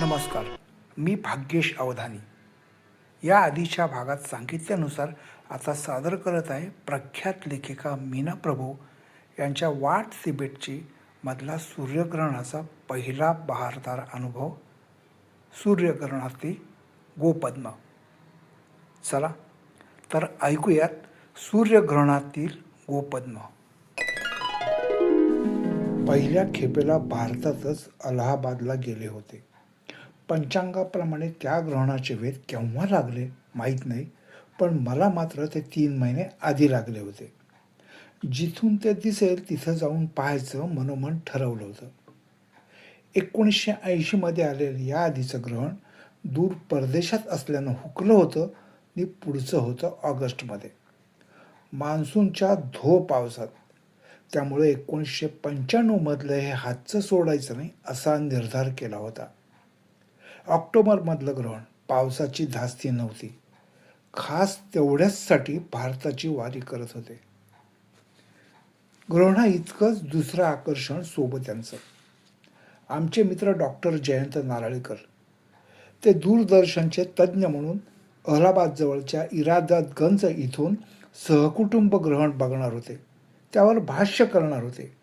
नमस्कार मी भाग्येश अवधानी. या आधीच्या भागात सांगितल्यानुसार आता सादर करत आहे प्रख्यात लेखिका मीना प्रभू यांच्या वाट सिबेटची मधला सूर्यग्रहणाचा पहिला बहारदार अनुभव. सूर्यग्रहणातली गोपद्म. चला तर ऐकूयात सूर्यग्रहणातील गोपद्म. पहिल्या खेपेला भारतातच अलाहाबादला गेले होते. पंचांगाप्रमाणे त्या ग्रहणाचे वेध केव्हा लागले माहीत नाही पण मला मात्र ते तीन महिने आधी लागले होते. जिथून ते दिसेल तिथं जाऊन पाहायचं मनोमन ठरवलं होतं. एकोणीसशे ऐंशीमध्ये आलेलं या आधीचं ग्रहण दूर परदेशात असल्यानं हुकलं होतं आणि पुढचं होतं ऑगस्टमध्ये. मान्सूनच्या धो पावसात. त्यामुळे एकोणीसशे पंच्याण्णवमधलं हे हातचं सोडायचं नाही असा निर्धार केला होता. ऑक्टोबरमधलं ग्रहण पावसाची धास्ती नव्हती. खास तेवढ्याचसाठी भारताची वारी करत होते. ग्रहणा इतकंच दुसरं आकर्षण सोबत त्यांचं आमचे मित्र डॉक्टर जयंत नारळीकर ते दूरदर्शनचे तज्ज्ञ म्हणून अलाहाबाद जवळच्या इरादतगंज इथून सहकुटुंब ग्रहण बघणार होते. त्यावर भाष्य करणार होते.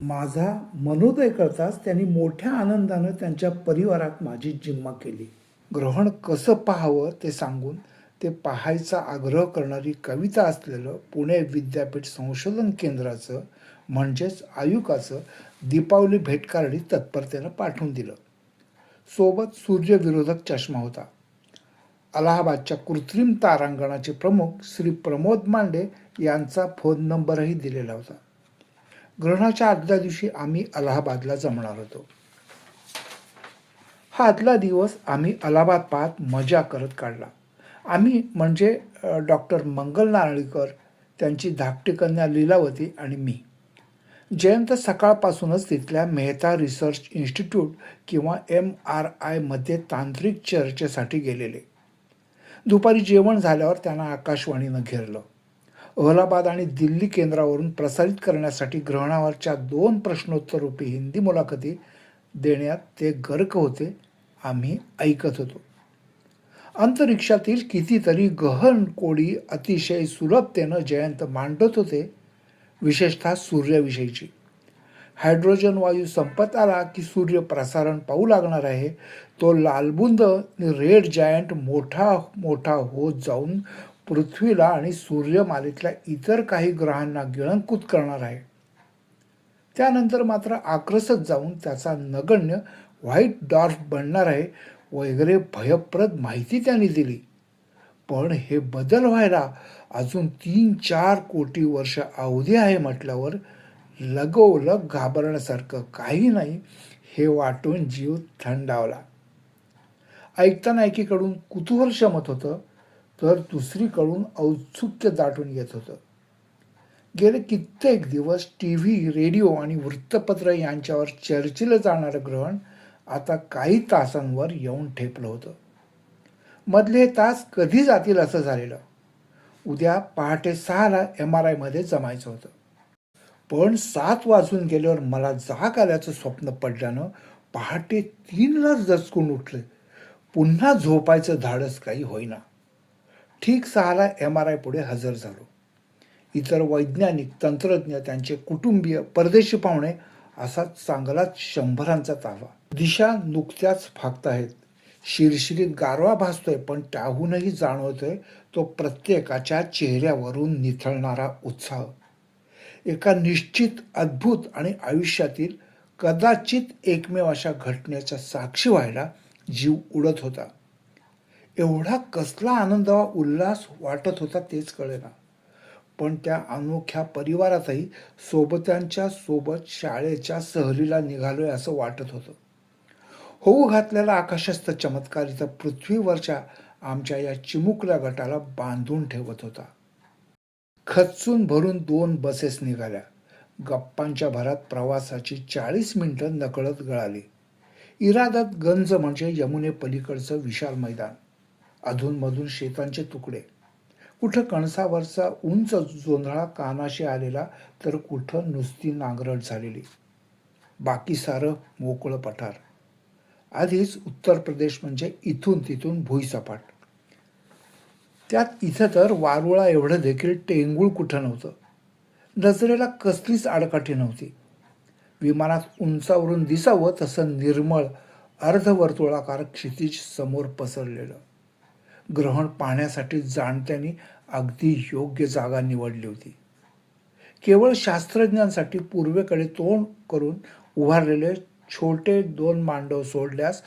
माझा मनोदय करताच त्यांनी मोठ्या आनंदानं त्यांच्या परिवारात माझी जिम्मा केली. ग्रहण कसं पाहावं ते सांगून ते पाहायचा आग्रह करणारी कविता असलेलं पुणे विद्यापीठ संशोधन केंद्राचं म्हणजेच आयुकाचं दीपावली भेटकार्डी तत्परतेनं पाठवून दिलं. सोबत सूर्यविरोधक चष्मा होता. अलाहाबादच्या कृत्रिम तारांगणाचे प्रमुख श्री प्रमोद मांडे यांचा फोन नंबरही दिलेला होता. ग्रहणाच्या आदल्या दिवशी आम्ही अलाहाबादला जमणार होतो. हा आदला दिवस आम्ही अलाहाबाद पाहत मजा करत काढला. आम्ही म्हणजे डॉक्टर मंगल नारळीकर त्यांची धाकटी कन्या लीलावती आणि मी. जयंत सकाळपासूनच तिथल्या मेहता रिसर्च इन्स्टिट्यूट किंवा एम आर आयमध्ये तांत्रिक चर्चेसाठी गेलेले. दुपारी जेवण झाल्यावर त्यांना आकाशवाणीनं घेरलं. अहलाबाद आणि दिल्ली केंद्रावरून प्रसारित करण्यासाठी ग्रहणावरच्या दोन प्रश्नोत्तररूपी हिंदी मुलाखती देण्यात ते गर्क होते आम्ही ऐकत होतो. अंतरिक्षातील कितीतरी गहन कोडी अतिशय सुलभतेनं जयंत मांडत होते विशेषतः सूर्याविषयीची. हायड्रोजन वायू संपत आला की सूर्य प्रसारण पाहू लागणार आहे तो लालबुंद रेड जायंट मोठा मोठा होत जाऊन पृथ्वीला आणि सूर्यमालेतल्या इतर काही ग्रहांना गिळंकृत करणार आहे. त्यानंतर मात्र आक्रसत जाऊन त्याचा नगण्य व्हाईट डॉर्फ बनणार आहे वगैरे भयप्रद माहिती त्यांनी दिली. पण हे बदल व्हायला अजून तीन चार कोटी वर्ष अवधी आहे म्हटल्यावर लगोलग घाबरण्यासारखं काही नाही हे वाटून जीव थंडावला. ऐकताना एकीकडून कुतूहल शमत होतं. तर दुसरीकडून औत्सुक्य दाटून येत होतं. गेले कित्येक दिवस टी व्ही रेडिओ आणि वृत्तपत्र यांच्यावर चर्चेलं जाणारं ग्रहण आता काही तासांवर येऊन ठेपलं होतं. मधले तास कधी जातील असं झालेलं? उद्या पहाटे सहाला एम आर आयमध्ये जमायचं होतं. पण सात वाजून गेल्यावर मला जाग आल्याचं स्वप्न पडल्यानं पहाटे तीनलाच दचकून उठले. पुन्हा झोपायचं धाडस काही होईना. ठीक सहाला एम आर आय पुढे हजर झालो. इतर वैज्ञानिक तंत्रज्ञ त्यांचे कुटुंबीय परदेशी पाहुणे असा चांगलाच शंभरांचा ताफा दिशा नुकत्याच फाकत आहेत. शिरशिरीत गारवा भासतोय पण त्याहूनही जाणवतोय तो प्रत्येकाच्या चेहऱ्यावरून निथळणारा उत्साह. एका निश्चित अद्भुत आणि आयुष्यातील कदाचित एकमेव अशा घटनेचा साक्षी व्हायला जीव उडत होता. एवढा कसला आनंद वा उल्हास वाटत होता तेच कळेना. पण त्या अनोख्या परिवारातही सोबत्यांच्या सोबत शाळेच्या सहलीला निघालोय असं वाटत होतं. होऊ घातलेला आकाशस्थ चमत्कार इथं पृथ्वीवरच्या आमच्या या चिमुकल्या गटाला बांधून ठेवत होता. खचून भरून दोन बसेस निघाल्या. गप्पांच्या भरात प्रवासाची चाळीस मिनिटं नकळत गळाली. इरादात गंज म्हणजे यमुने पलीकडचं विशाल मैदान. अधूनमधून शेतांचे तुकडे. कुठं कणसावरचा उंच जोंधळा कानाशी आलेला तर कुठं नुसती नांगरट झालेली. बाकी सारं मोकळं पठार. आधीच उत्तर प्रदेश म्हणजे इथून तिथून भुईसपाट. त्यात इथं तर वारुळा एवढं देखील टेंगूळ कुठं नव्हतं. नजरेला कसलीच आडकाठी नव्हती. विमानात उंचावरून दिसावं तसं निर्मळ अर्धवर्तुळाकार क्षितिज समोर पसरलेलं. ग्रहण पाहण्यासाठी जाणत्यांनी अगदी योग्य जागा निवडली होती. केवळ शास्त्रज्ञांसाठी पूर्वेकडे तोंड करून उभारलेले छोटे दोन मांडव सोडल्यास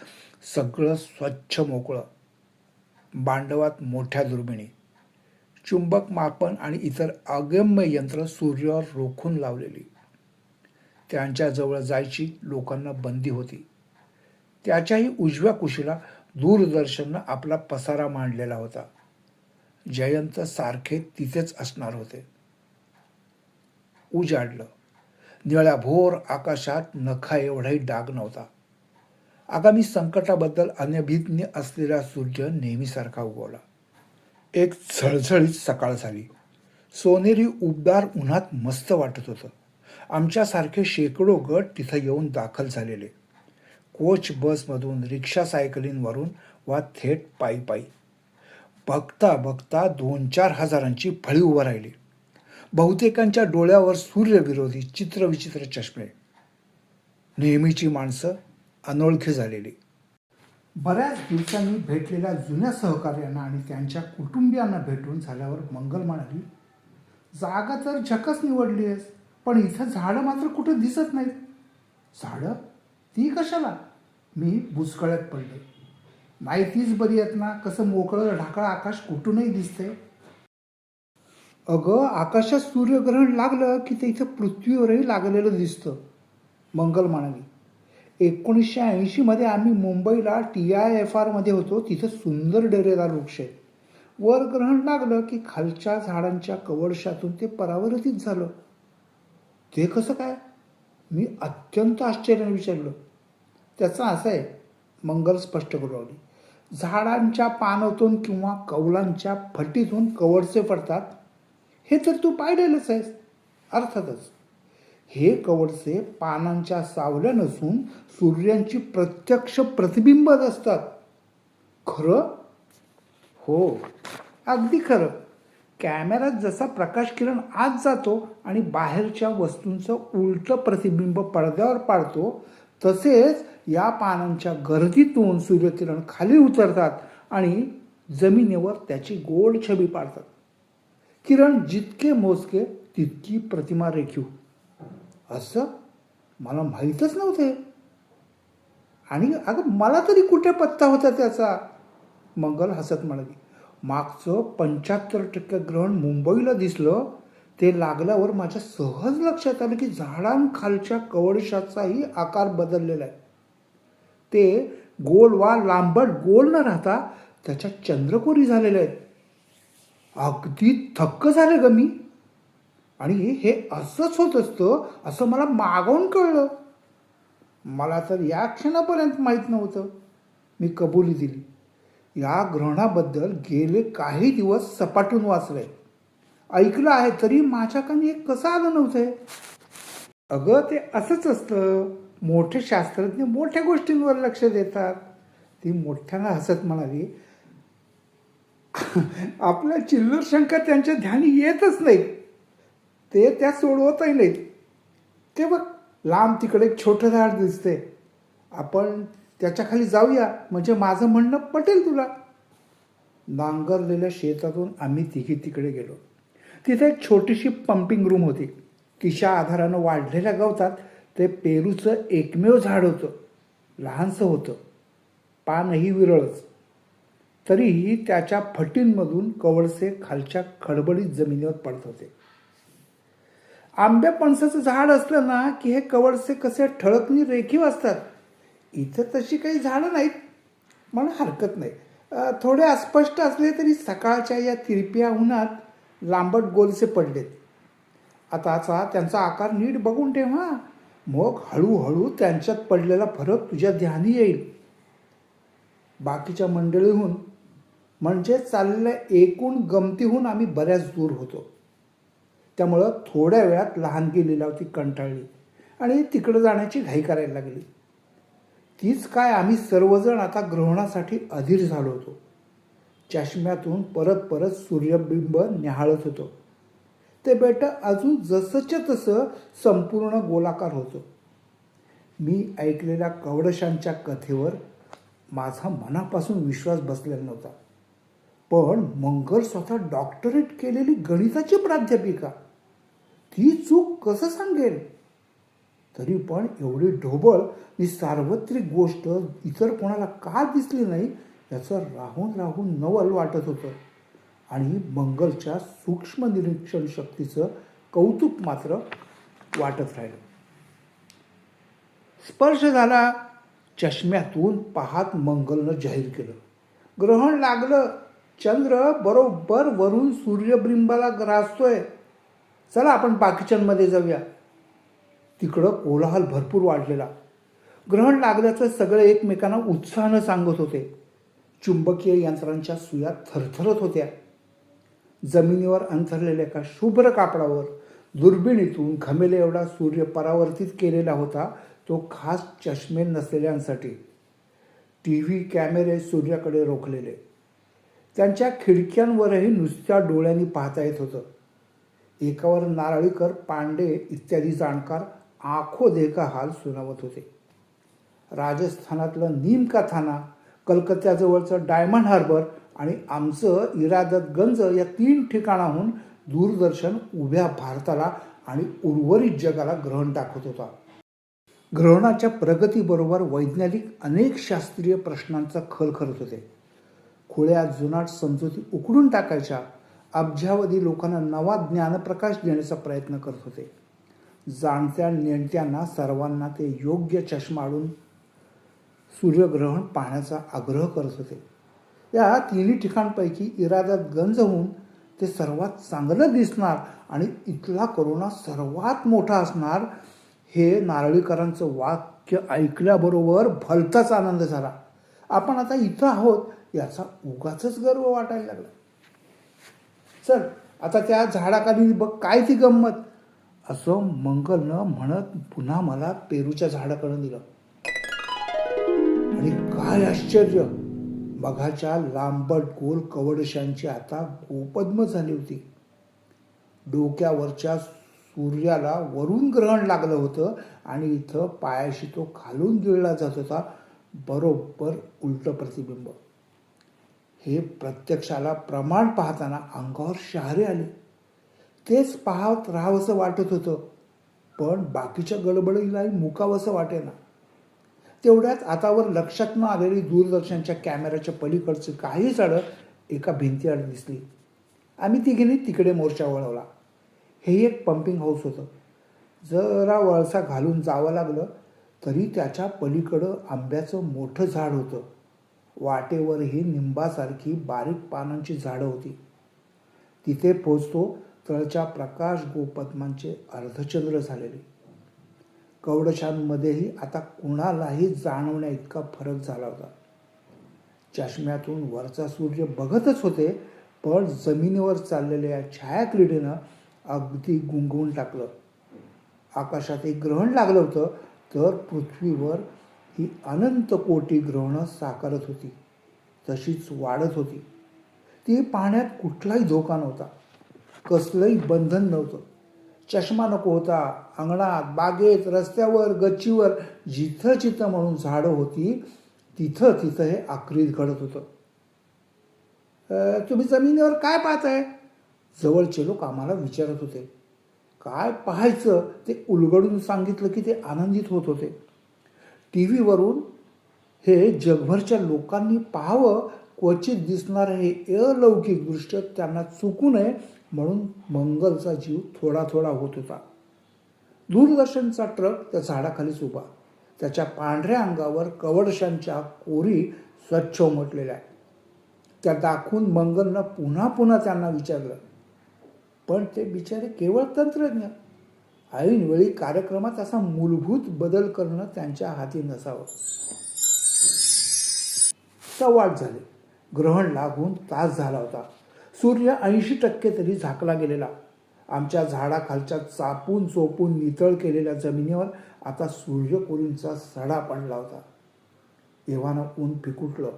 सगळं स्वच्छ मोकळं. मांडवात मोठ्या दुर्बिणी. चुंबक मापन आणि इतर अगम्य यंत्र सूर्यावर रोखून लावलेली. त्यांच्याजवळ जायची लोकांना बंदी होती. त्याच्याही उजव्या कुशीला दूरदर्शननं आपला पसारा मांडलेला होता. जयंत सारखे तिथेच असणार होते. उजाडलं. निळ्या भोर आकाशात नखा एवढाही डाग नव्हता. आगामी संकटाबद्दल अनभिज्ञ असलेला सूर्य नेहमीसारखा उगवला. एक झळझळीत सकाळ झाली. सोनेरी उबदार उन्हात मस्त वाटत होतं. आमच्यासारखे शेकडो गट तिथं येऊन दाखल झालेले. कोच बसमधून रिक्षा सायकलींवरून वा थेट पायी पायी. बघता बघता दोन चार हजारांची फळी उभं राहिली. बहुतेकांच्या डोळ्यावर सूर्यविरोधी चित्रविचित्र चष्मे. नेहमीची माणसं अनोळखी झालेली. बऱ्याच दिवसांनी भेटलेल्या जुन्या सहकार्यांना आणि त्यांच्या कुटुंबियांना भेटून झाल्यावर मंगल म्हणाली जागा तर झकच निवडली आहेस पण इथं झाडं मात्र कुठं दिसत नाहीत. झाडं? ती कशाला? मी भुसकळ्यात पडले. नाही तीच बरी आहेत ना? कसं मोकळं ढाकळं आकाश कुठूनही दिसतंय? अगं आकाशात सूर्यग्रहण लागलं की ते इथं पृथ्वीवरही लागलेलं दिसतं मंगल म्हणाली एकोणीसशे ऐंशीमध्ये आम्ही मुंबईला टी आय एफ आरमध्ये होतो तिथं सुंदर डेरेदार वृक्ष आहेत वर ग्रहण लागलं की खालच्या झाडांच्या कवडशातून ते परावर्तित झालं. ते कसं काय? मी अत्यंत आश्चर्याने विचारलं. त्याचा असं आहे मंगल स्पष्ट करू लागली. झाडांच्या पानातून किंवा कौलांच्या फटीतून कवडसे पडतात. हे तर तू पाहिलेलंच आहेस अर्थातच. हे कवडसे पानांच्या सावल्या नसून सूर्यांची प्रत्यक्ष प्रतिबिंबच असतात. खरं? हो. अगदी खरं. कॅमेऱ्यात जसा प्रकाश किरण आत जातो आणि बाहेरच्या वस्तूंचं उलटं प्रतिबिंब पडद्यावर पाडतो तसेच या पानांच्या गर्दीतून सूर्यकिरण खाली उतरतात आणि जमिनीवर त्याची गोड छबी पाडतात. किरण जितके मोजके तितकी प्रतिमा रेखीव. असं मला माहीतच नव्हते. आणि अगं मला तरी कुठे पत्ता होता त्याचा? मंगल हसत म्हणाली. मागचं पंच्याहत्तर टक्के ग्रहण मुंबईला दिसलं ते लागल्यावर माझ्या सहज लक्षात आलं की झाडांखालच्या कवडशाचाही आकार बदललेला आहे. ते गोल वा लांबट गोल न राहता त्याच्या चंद्रकोरी झालेले आहेत. अगदी थक्क झाले ग मी. आणि हे असंच होत असतं असं मला मागवून कळलं. मला तर या क्षणापर्यंत माहीत नव्हतं. मी कबुली दिली. या ग्रहणाबद्दल गेले काही दिवस सपाटून वाचलंय ऐकलं आहे तरी माझ्या कानी हे कसं आलं नव्हतंय अगं ते असंच असतं. मोठे शास्त्रज्ञ मोठ्या गोष्टींवर लक्ष देतात. ती मोठ्यानं हसत म्हणाली आपल्या चिल्लर शंका त्यांच्या ध्यानी येतच नाहीत ते त्या सोडवतही नाहीत. ते बघ लांब तिकडे एक छोटं झाड दिसते आपण त्याच्याखाली जाऊया. म्हणजे माझं म्हणणं पटेल तुला. नांगरलेल्या शेतातून आम्ही तिघी तिकडे गेलो. तिथे एक छोटीशी पंपिंग रूम होती. तिच्या आधारानं वाढलेल्या गवतात ते पेरूचं एकमेव झाड होतं. लहानसं होतं. पानही विरळच. तरीही त्याच्या फटींमधून कवळसे खालच्या खडबडीत जमिनीवर पडत होते. आंब्या पणसाचं झाड असलं ना की हे कवळसे कसे ठळकनी रेखीव असतात. इथं तशी काही झाडं नाहीत म्हणून हरकत नाही. थोडे अस्पष्ट असले तरी सकाळच्या या तिरप्या उन्हात लांबट गोलसे पडलेत. आताचा त्यांचा आकार नीट बघून ठेवा. मग हळूहळू त्यांच्यात पडलेला फरक तुझ्या ध्यानी येईल. बाकीच्या मंडळीहून म्हणजे चाललेल्या एकूण गमतीहून आम्ही बऱ्याच दूर होतो. त्यामुळं थोड्या वेळात लहानगी लिलावती कंटाळली आणि तिकडं जाण्याची घाई करायला लागली. तीच काय आम्ही सर्वजण आता ग्रहणासाठी अधीर झालो होतो. चष्म्यातून परत परत सूर्यबिंब निहाळत होतो. ते बेट अजून जसंच्या तसं संपूर्ण गोलाकार होतं. मी ऐकलेल्या कवडशांच्या कथेवर माझा मनापासून विश्वास बसलेला नव्हता. पण मंगल स्वतः डॉक्टरेट केलेली गणिताची प्राध्यापिका ती चूक कसं सांगेल? तरी पण एवढी ढोबळ ही सार्वत्रिक गोष्ट इतर कोणाला का दिसली नाही याचं राहून राहून नवल वाटत होतं. आणि मंगलच्या सूक्ष्म निरीक्षण शक्तीचं कौतुक मात्र वाटत राहिलं. स्पर्श झाला चष्म्यातून पाहत मंगलनं जाहीर केलं. ग्रहण लागलं चंद्र बरोबर वरून सूर्यबिंबाला ग्रासतोय. चला आपण बाकीच्यांमध्ये जाऊया. तिकडं कोलाहल भरपूर वाढलेला. ग्रहण लागल्याचं सगळे एकमेकांना उत्साहानं सांगत होते. चुंबकीय यंत्रांच्या सुया थरथरत होत्या. जमिनीवर अंथरलेल्या एका शुभ्र कापडावर दुर्बिणीतून घमेले एवढा सूर्य परावर्तित केलेला होता तो खास चष्मे नसलेल्यांसाठी. टी व्ही कॅमेरे सूर्याकडे रोखलेले. त्यांच्या खिडक्यांवरही नुसत्या डोळ्यांनी पाहता येत होतं. एकावर नारळीकर पांडे इत्यादी जाणकार आखो देखा हाल सुनावत होते. राजस्थानातलं नीमका थाना कलकत्त्याजवळचं डायमंड हार्बर आणि आमचं इरादतगंज या तीन ठिकाणाहून दूरदर्शन उभ्या भारताला आणि उर्वरित जगाला ग्रहण दाखवत होता. ग्रहणाच्या प्रगतीबरोबर वैज्ञानिक अनेक शास्त्रीय प्रश्नांचा खल करत होते. खुळ्या जुनाट समजुती उकडून टाकायच्या अब्जावधी लोकांना नवा ज्ञानप्रकाश देण्याचा प्रयत्न करत होते. जाणत्या नेणत्यांना सर्वांना ते योग्य चष्माडून सूर्यग्रहण पाहण्याचा आग्रह करत होते. या तिन्ही ठिकाणपैकी इरादात गंज होऊन ते सर्वात चांगलं दिसणार आणि इथला करोना सर्वात मोठा असणार हे नारळीकरांचं वाक्य ऐकल्याबरोबर भलताच आनंद झाला. आपण आता इथं आहोत याचा उगाच गर्व वाटायला लागला. चल आता त्या झाडाखाली बघ काय ती गंमत. असं मंगलनं म्हणत पुन्हा मला पेरूच्या झाडाकडं दिलं आणि काय आश्चर्य! बघाच्या लांबट गोल कवडशांची आता गोपद्म झाली होती. डोक्यावरच्या सूर्याला वरून ग्रहण लागलं होतं आणि इथं पायाशी तो खालून गिळला जात होता. बरोबर उलट प्रतिबिंब. हे प्रत्यक्षाला प्रमाण पाहताना अंगावर शहारे आले. तेच पाहत राहावंसं वाटत होतं. पण बाकीच्या गडबडीलाही मुकावंसं वाटेना. तेवढ्यात आतावर लक्षात न आलेली दूरदर्शनच्या कॅमेऱ्याच्या पलीकडची काही झाडं एका भिंतीआड दिसली. आम्ही तिघींनी तिकडे मोर्चा वळवला. हे एक पंपिंग हाऊस होतं. जरा वळसा घालून जावं लागलं तरी त्याच्या पलीकडं आंब्याचं मोठं झाड होतं. वाटेवरही निंबासारखी बारीक पानांची झाडं होती. तिथे पोचतो तळच्या प्रकाश गोपद्मांचे अर्धचंद्र झालेले. कवडशांमध्येही आता कुणालाही जाणवण्या इतका फरक झाला होता. चष्म्यातून वरचा सूर्य बघतच होते पण जमिनीवर चाललेल्या या छायाक्रीडेनं अगदी गुंगवून टाकलं. आकाशात एक ग्रहण लागलं होतं तर पृथ्वीवर ही अनंत कोटी ग्रहणं साकारत होती. तशीच वाढत होती. ती पाहण्यात कुठलाही धोका नव्हता. कसलंही बंधन नव्हतं. चष्मा नको होता अंगणात बागेत रस्त्यावर गच्चीवर जिथं जिथं म्हणून झाडं होती तिथं तिथं हे आक्रीत घडत होतं. तुम्ही जमिनीवर काय पाहताय? जवळचे लोक आम्हाला विचारत होते. काय पाहायचं? ते उलगडून सांगितलं की ते आनंदित होत होते. टी व्हीवरून हे जगभरच्या लोकांनी पाहावं क्वचित दिसणारं हे अलौकिक दृश्य त्यांना चुकू नये म्हणून मंगलचा जीव थोडा थोडा होत होता. दूरदर्शनचा ट्रक त्या झाडाखालीच उभा. त्याच्या पांढऱ्या अंगावर कवडशांच्या कोरी स्वच्छ उमटलेल्या त्या दाखवून मंगलनं पुन्हा पुन्हा त्यांना विचारलं. पण ते बिचारे केवळ तंत्रज्ञ. ऐनवेळी कार्यक्रमात असा मूलभूत बदल करणं त्यांच्या हाती नसावं. सवाट झाले. ग्रहण लागून तास झाला होता. सूर्य ऐंशी टक्के तरी झाकला गेलेला. आमच्या झाडाखालच्या चापून चोपून नितळ केलेल्या जमिनीवर आता सूर्यकोरींचा सडा पडला होता. एव्हानं ऊन फिकुटलं.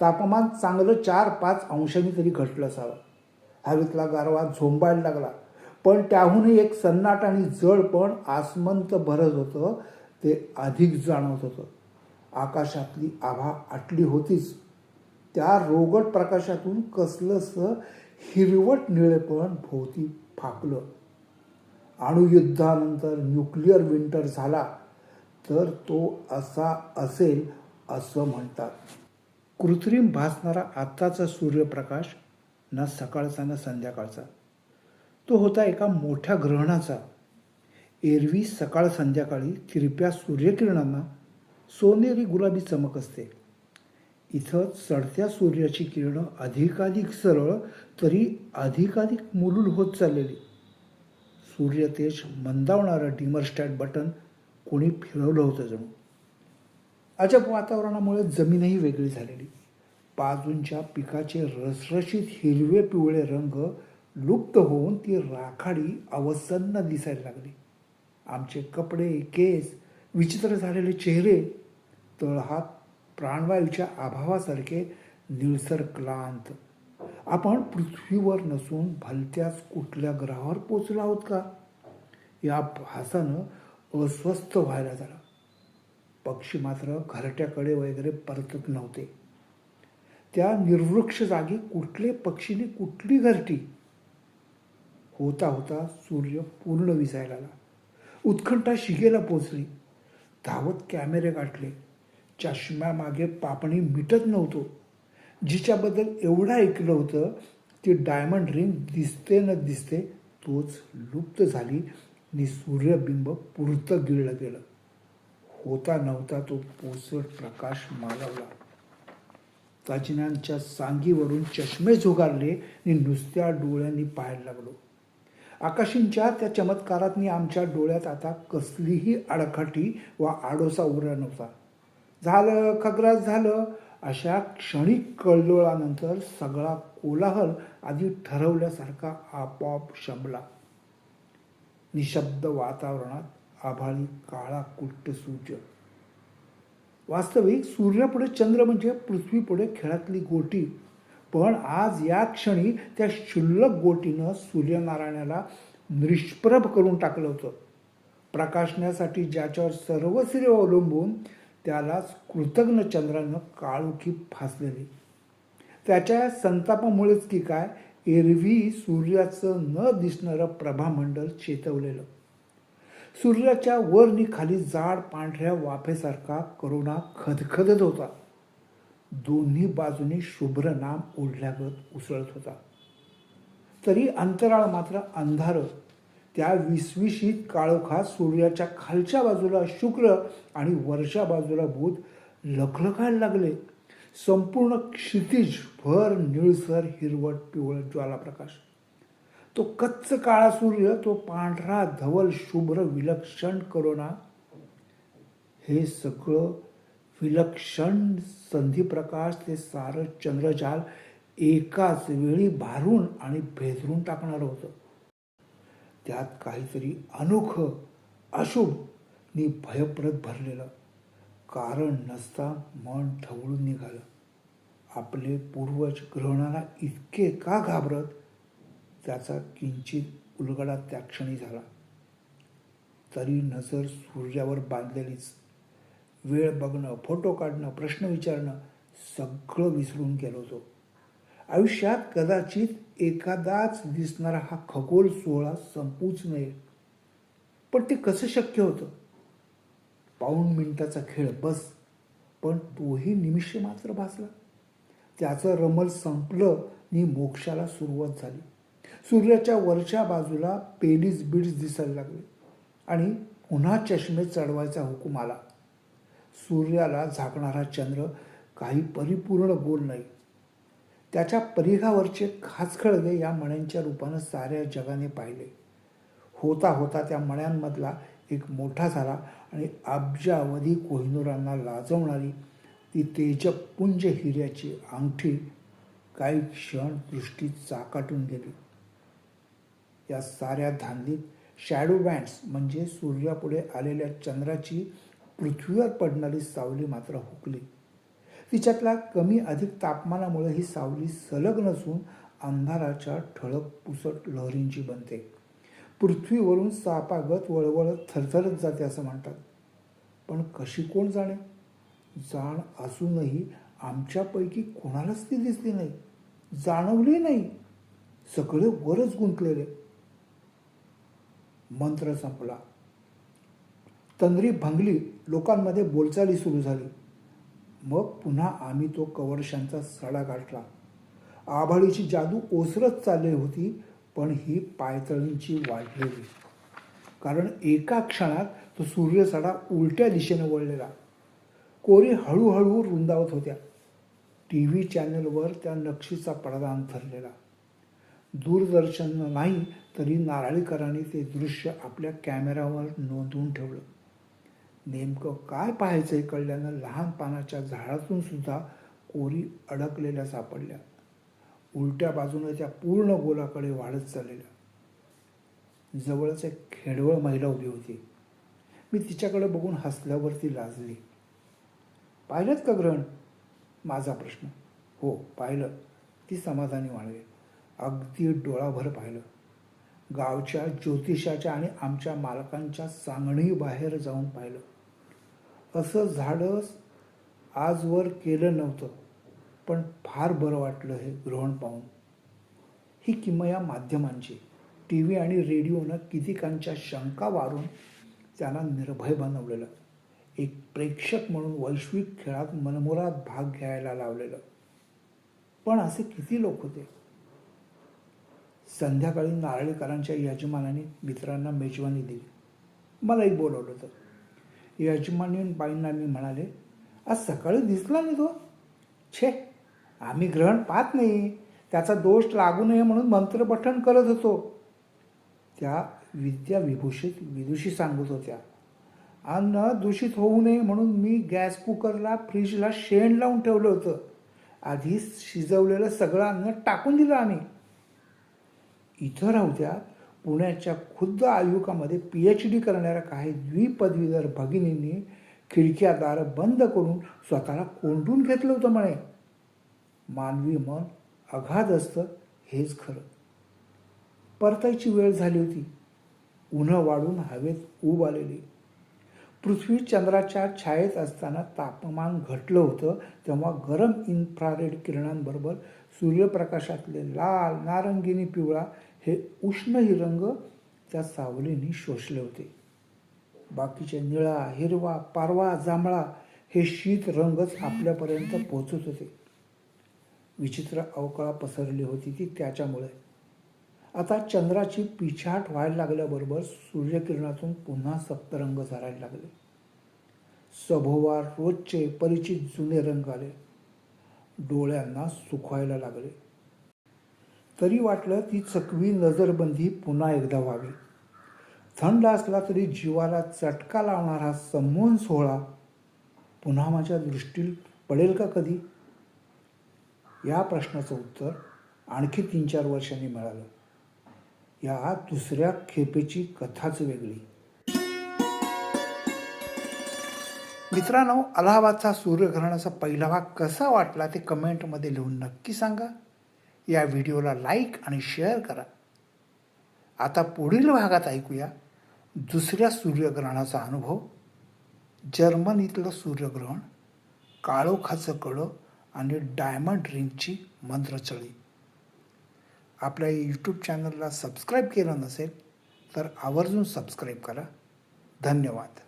तापमान चांगलं चार पाच अंशांनी तरी घटलं असावं. हवेतला गारवा झोंबायला लागला. पण त्याहूनही एक सन्नाट आणि जळपण आसमंत भरत होतं ते अधिक जाणवत होतं. आकाशातली आभा आटली होतीच. त्या रोगट प्रकाशातून कसलंसं हिरवट निळेपण भोवती फाकलं. अणुयुद्धानंतर न्यूक्लिअर विंटर झाला तर तो असा असेल असं म्हणतात. कृत्रिम भासणारा आत्ताचा सूर्यप्रकाश ना सकाळचा ना संध्याकाळचा. तो होता एका मोठ्या ग्रहणाचा. एरवी सकाळ संध्याकाळी तिरप्या सूर्यकिरणांना सोनेरी गुलाबी चमक असते. इथं चढत्या सूर्याची किरणं अधिकाधिक सरळ तरी अधिकाधिक मुलूल होत चाललेली. सूर्यतेज मंदावणारं डिमरस्टॅट बटन कोणी फिरवलं होतं जणू. अजब वातावरणामुळे जमीनही वेगळी झालेली. बाजूंच्या पिकाचे रसरशीत हिरवे पिवळे रंग लुप्त होऊन ती राखाडी अवसन्न दिसायला लागली. आमचे कपडे केस विचित्र झालेले चेहरे तळहात प्राणवायूच्या अभावासारखे निळसर क्लांत आपण पृथ्वीवर नसून भलत्याच कुठल्या ग्रहावर पोचलो आहोत का? या भासानं अस्वस्थ व्हायला झाला. पक्षी मात्र घरट्याकडे वगैरे परतत नव्हते. त्या निर्वृक्ष जागी कुठले पक्षीने कुठली घरटी? होता होता सूर्य पूर्ण विसायला आला उत्कंठा शिगेला पोचली. धावत कॅमेरे गाठले. चष्म्यामागे पापणी मिटत नव्हतो. जिच्याबद्दल एवढं ऐकलं होतं ती डायमंड रिंग दिसते न दिसते तोच लुप्त झाली आणि सूर्यबिंब पुरतं गिळलं गेलं. होता नव्हता तो पोसट प्रकाश मालवला. ताजिनांच्या सांगीवरून चष्मे झुगारले आणि नुसत्या डोळ्यांनी पाहायला लागलो. आकाशींच्या त्या चमत्कारातनी आमच्या डोळ्यात आता कसलीही अडखाटी वा आडोसा उरला नव्हता. झालं खग्रास झालं अशा क्षणिक कल्लोळानंतर सगळा कोलाहल आधी ठरवल्यासारखा आपोआप शमला निशब्द वातावरणात आभाळी काळा कुट्ट सूर्य. वास्तविक सूर्यापुढे चंद्र म्हणजे पृथ्वीपुढे खेळातली गोटी. पण आज या क्षणी त्या क्षुल्लक गोटीनं सूर्यनारायणाला निष्प्रभ करून टाकलं होतं. प्रकाशण्यासाठी ज्याच्यावर सर्वस्वी अवलंबून त्यालाच कृतज्ञ चंद्रानं काळुखी फासलेली. त्याच्या संतापामुळेच की काय एरवी सूर्याचं न दिसणारं प्रभामंडल चेतवलेलं. सूर्याच्या वरनी खाली जाड पांढऱ्या वाफेसारखा करोना खदखदत होता. दोन्ही बाजूनी शुभ्र नाम ओढल्यागत उसळत होता. तरी अंतराळ मात्र अंधारं त्या विसविशीत काळोखात सूर्याच्या खालच्या बाजूला शुक्र आणि वरच्या बाजूला बुध लखलखायला लागले. संपूर्ण क्षितिज भर निळसर हिरवट पिवळ ज्वालाप्रकाश. तो कच्च काळा सूर्य तो पांढरा धवल शुभ्र विलक्षण करोना हे सगळं विलक्षण संधिप्रकाश ते सारं चंद्रजाल एकाच वेळी भारून आणि भेदरून टाकणारं होतं. त्यात काहीतरी अनोखं अशुभ नि भयप्रद भरलेलं. कारण नसता मन ढवळून निघालं. आपले पूर्वज ग्रहणाला इतके का घाबरत? त्याचा किंचित उलगडा त्या क्षणी झाला. तरी नजर सूर्यावर बांधलेलीच. वेळ बघणं फोटो काढणं प्रश्न विचारणं सगळं विसरून गेलो होतो. आयुष्यात कदाचित एखादाच दिसणारा हा खगोल सोहळा संपूच नये. पण ते कसं शक्य होतं? पाऊण मिनिटाचा खेळ बस. पण तोही निमिष मात्र भासला. त्याचं रमल संपलं नि मोक्षाला सुरुवात झाली. सूर्याच्या वरच्या बाजूला पेलीज बीड्स दिसायला लागले आणि पुन्हा चष्मे चढवायचा हुकूम आला. सूर्याला झाकणारा चंद्र काही परिपूर्ण गोल नाही. त्याच्या परिघावरचे खाचखळगे या मण्यांच्या रूपानं साऱ्या जगाने पाहिले. होता होता त्या मण्यांमधला एक मोठा झाला आणि अब्जावधी कोहिनूरांना लाजवणारी ती तेजपुंज हिऱ्याची अंगठी काही क्षण दृष्टी चाकाटून गेली. या साऱ्या धांदीत शॅडो बँड्स म्हणजे सूर्यापुढे आलेल्या चंद्राची पृथ्वीवर पडणारी सावली मात्र हुकली. तिच्यातल्या कमी अधिक तापमानामुळे ही सावली सलग नसून अंधाराच्या ठळक पुसट लहरींची बनते. पृथ्वीवरून सापागत वळवळत थरथरत जाते असं म्हणतात. पण कशी कोण जाणे? जाण असूनही आमच्यापैकी कोणालाच ती दिसली नाही. जाणवली नाही. सगळे वरच गुंतलेले. मंत्र संपला. तंद्री भंगली लोकांमध्ये बोलचाली सुरू झाली. मग पुन्हा आम्ही तो कवरशांचा सडा गाठला. आभाळीची जादू ओसरत चालली होती पण ही पायतळींची वाढलेली कारण एका क्षणात तो सूर्यसडा उलट्या दिशेने वळलेला. कोरी हळूहळू रुंदावत होत्या. टी व्ही चॅनलवर त्या नक्षीचा पडदा अंथरलेला. दूरदर्शन नाही तरी नारळीकरांनी ते दृश्य आपल्या कॅमेऱ्यावर नोंदवून ठेवलं. नेमकं काय पाहायचं हे कळल्यानं लहान पानाच्या झाडातून सुद्धा कोरी अडकलेल्या सापडल्या. उलट्या बाजूने त्या पूर्ण गोलाकडे वाढत चाललेल्या जवळच एक खेडवळ महिला उभी होती. मी तिच्याकडे बघून हसल्यावर ती लाजली. पाहिलं का ग्रहण? माझा प्रश्न. हो पाहिलं. ती समाधानी वाढली. अगदी डोळाभर पाहिलं. गावच्या ज्योतिषाच्या आणि आमच्या मालकांच्या सांगणी बाहेर जाऊन पाहिलं. असं झाडं आजवर केलं नव्हतं पण फार बरं वाटलं हे ग्रहण पाहून. ही किमया माध्यमांची टी व्ही आणि रेडिओनं कितीकांच्या शंका वारून त्यांना निर्भय बनवलेलं एक प्रेक्षक म्हणून वैश्विक खेळात मनमोरात भाग घ्यायला लावलेलं. पण असे किती लोक होते? संध्याकाळी नारळीकरांच्या यजमानाने मित्रांना मेजवानी दिली. मलाही बोलवलं होतं. यजमानी बाईंना मी म्हणाले आज सकाळी दिसला नाही तो. छे आम्ही ग्रहण पाहत नाही. त्याचा दोष लागू नये म्हणून मंत्रपठण करत होतो. त्या विद्या विभूषित विदुषी सांगत होत्या अन्न दूषित होऊ नये म्हणून मी गॅस कुकरला फ्रीजला शेण लावून ठेवलं होतं. आधी शिजवलेलं सगळं अन्न टाकून दिलं आम्ही. इथं राहत्या पुण्याच्या खुद्द आयुकामध्ये पी एच डी करणाऱ्या काही द्विपदवीधर भगिनींनी खिडक्या दार बंद करून स्वतःला कोंडून घेतलं होतं म्हणे. मानवी मन अगाध असतं हेच खरं. परतायची वेळ झाली होती. उन्हं वाढून हवेत ऊब आलेली. पृथ्वी चंद्राच्या छायेत असताना तापमान घटलं होतं तेव्हा गरम इन्फ्रारेड किरणांबरोबर सूर्यप्रकाशातले लाल नारंगीनी पिवळा हे उष्णही रंग त्या सावलीने शोषले होते. बाकीचे निळा हिरवा पारवा जांभळा हे शीत रंगच आपल्यापर्यंत पोचत होते. विचित्र अवकळा पसरली होती ती त्याच्यामुळे. आता चंद्राची पिछाट व्हायला लागल्याबरोबर सूर्यकिरणातून पुन्हा सप्तरंग झरायला लागले. सभोवार रोजचे परिचित जुने रंग आले. डोळ्यांना सुखवायला लागले. तरी वाटलं ती चकवी नजरबंदी पुन्हा एकदा व्हावी थंड असला तरी जीवाला चटका लावणारा संमोहन सोहळा पुन्हा माझ्या दृष्टीत पडेल का कधी? या प्रश्नाचं उत्तर आणखी तीन चार वर्षांनी मिळालं. या दुसऱ्या खेपेची कथाच वेगळी. मित्रांनो अलाहाबादचा सूर्यग्रहणाचा पहिला भाग कसा वाटला ते कमेंटमध्ये लिहून नक्की सांगा. या व्हिडिओला लाईक आणि शेअर करा. आता पुढील भागात ऐकूया दुसऱ्या सूर्यग्रहणाचा अनुभव. जर्मनीतलं सूर्यग्रहण काळोखाचं कडं आणि डायमंड रिंगची मंत्रचळी. आपल्या यूट्यूब चॅनलला सबस्क्राईब केलं नसेल तर आवर्जून सबस्क्राईब करा. धन्यवाद.